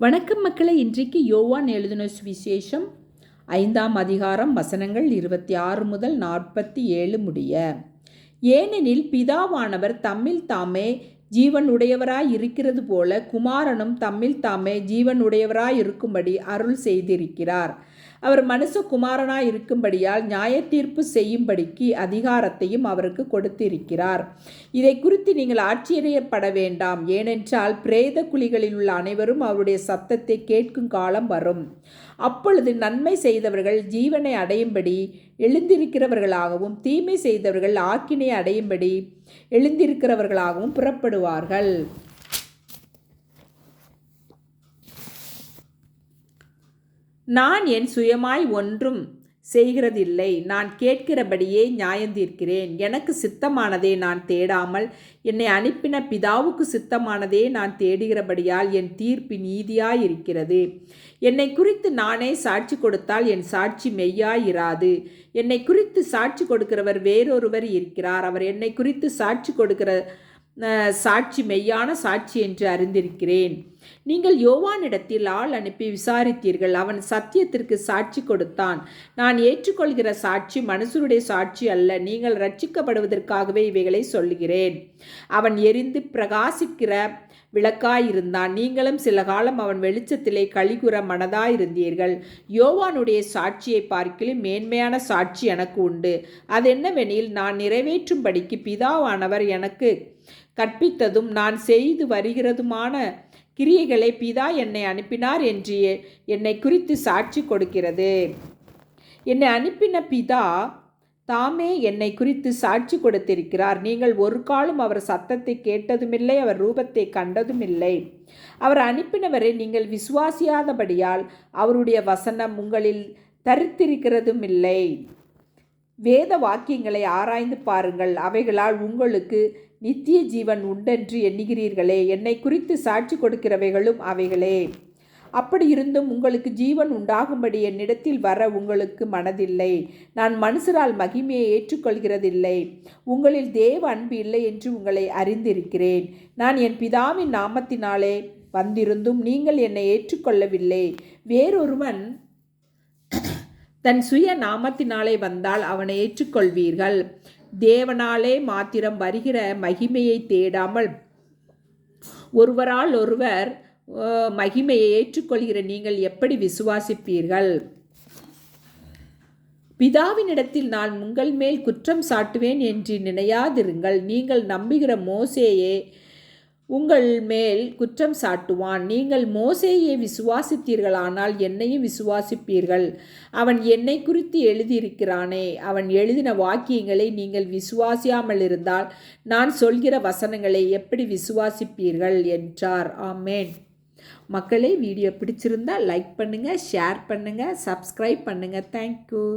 வணக்கம் மக்களை இன்றைக்கு யோவான் எழுதின சுவிசேஷம் ஐந்தாம் அதிகாரம் வசனங்கள் இருபத்தி ஆறு முதல் நாற்பத்தி ஏழு முடிய. ஏனெனில் பிதாவானவர் தம்மில் தாமே ஜீவன் உடையவராய் இருக்கிறது போல குமாரனும் தம்மில் தாமே ஜீவன் உடையவராய் இருக்கும்படி அருள் செய்திருக்கிறார். அவர் மனுஷகுமாரனாய் இருக்கும்படியால் நியாய தீர்ப்பு செய்யும்படிக்கு அதிகாரத்தையும் அவருக்கு கொடுத்திருக்கிறார். இதை குறித்து நீங்கள் ஆச்சரியப்பட வேண்டாம். ஏனென்றால் பிரேத குழிகளில் உள்ள அனைவரும் அவருடைய சத்தத்தை கேட்கும் காலம் வரும். அப்பொழுது நன்மை செய்தவர்கள் ஜீவனை அடையும்படி எழுந்திருக்கிறவர்களாகவும் தீமை செய்தவர்கள் ஆக்கினை அடையும்படி எழுந்திருக்கிறவர்களாகவும் புறப்படுவார்கள். நான் என் சுயமாய் ஒன்றும் செய்கிறதில்லை. நான் கேட்கிறபடியே நியாயந்தீர்க்கிறேன் எனக்கு சித்தமானதே நான் தேடாமல் என்னை அனுப்பின பிதாவுக்கு சித்தமானதே நான் தேடுகிறபடியால் என் தீர்ப்பு நீதியாயிருக்கிறது. என்னை குறித்து நானே சாட்சி கொடுத்தால் என் சாட்சி மெய்யாயிராது. என்னை குறித்து சாட்சி கொடுக்கிறவர் வேறொருவர் இருக்கிறார். அவர் என்னை குறித்து சாட்சி கொடுக்கிற சாட்சி மெய்யான சாட்சி என்று அறிந்திருக்கிறேன். நீங்கள் யோவானிடத்தில் ஆள் அனுப்பி விசாரித்தீர்கள் அவன் சத்தியத்திற்கு சாட்சி கொடுத்தான். நான் ஏற்றுக்கொள்கிற சாட்சி மனுஷருடைய சாட்சி அல்ல நீங்கள் ரட்சிக்கப்படுவதற்காகவே இவைகளை சொல்லுகிறேன். அவன் எரிந்து பிரகாசிக்கிற விளக்காயிருந்தான். நீங்களும் சில காலம் அவன் வெளிச்சத்திலே கழிகுற மனதாயிருந்தீர்கள். யோவானுடைய சாட்சியை பார்க்கிலும் மேன்மையான சாட்சி எனக்கு உண்டு. அது என்னவெனில் நான் நிறைவேற்றும்படிக்கு பிதாவானவர் எனக்கு கற்பித்ததும் நான் செய்து வருகிறதுமான கிரியைகளை பிதா என்னை அனுப்பினார் என்று என்னை குறித்து சாட்சி கொடுக்கிறது. என்னை அனுப்பின பிதா தாமே என்னை குறித்து சாட்சி கொடுத்திருக்கிறார். நீங்கள் ஒரு காலம் அவர் சத்தத்தை கேட்டதுமில்லை அவர் ரூபத்தை கண்டதுமில்லை. அவர் அனுப்பினவரை நீங்கள் விசுவாசியாதபடியால் அவருடைய வசனம் உங்களில் தரித்திருக்கிறதும் இல்லை வேத வாக்கியங்களை ஆராய்ந்து பாருங்கள். அவைகளால் உங்களுக்கு நித்திய ஜீவன் உண்டென்று எண்ணுகிறீர்களே. என்னை குறித்து சாட்சி கொடுக்கிறவைகளும் அவைகளே. அப்படி இருந்தும் உங்களுக்கு ஜீவன் உண்டாகும்படி என்னிடத்தில் வர உங்களுக்கு மனதில்லை. நான் மனுஷரால் மகிமையை ஏற்றுக்கொள்கிறதில்லை. உங்களில் தேவ அன்பு இல்லை என்று உங்களை அறிந்திருக்கிறேன். நான் என் பிதாவின் நாமத்தினாலே வந்திருந்தும் நீங்கள் என்னை ஏற்றுக்கொள்ளவில்லை. வேறொருவன் தன் சுய நாமத்தினாலே வந்தால் அவனை ஏற்றுக்கொள்வீர்கள். தேவனாலே மாத்திரம் வருகிற மகிமையை தேடாமல் ஒருவரால் ஒருவர் மகிமையை ஏற்றுக்கொள்கிற நீங்கள் எப்படி விசுவாசிப்பீர்கள்? பிதாவினிடத்தில் நான் உங்கள் மேல் குற்றம் சாட்டுவேன் என்று நினையாதிருங்கள். நீங்கள் நம்புகிற மோசேயே உங்கள் மேல் குற்றம் சாட்டுவான். நீங்கள் மோசேயை விசுவாசித்தீர்களானால் என்னையும் விசுவாசிப்பீர்கள். அவன் என்னை குறித்து எழுதியிருக்கிறானே. அவன் எழுதின வாக்கியங்களை நீங்கள் விசுவாசியாமல் இருந்தால் நான் சொல்கிற வசனங்களை எப்படி விசுவாசிப்பீர்கள் என்றார். ஆமேன். மக்களே வீடியோ பிடிச்சிருந்தால் லைக் பண்ணுங்கள் ஷேர் பண்ணுங்கள் சப்ஸ்கிரைப் பண்ணுங்கள் தேங்க்யூ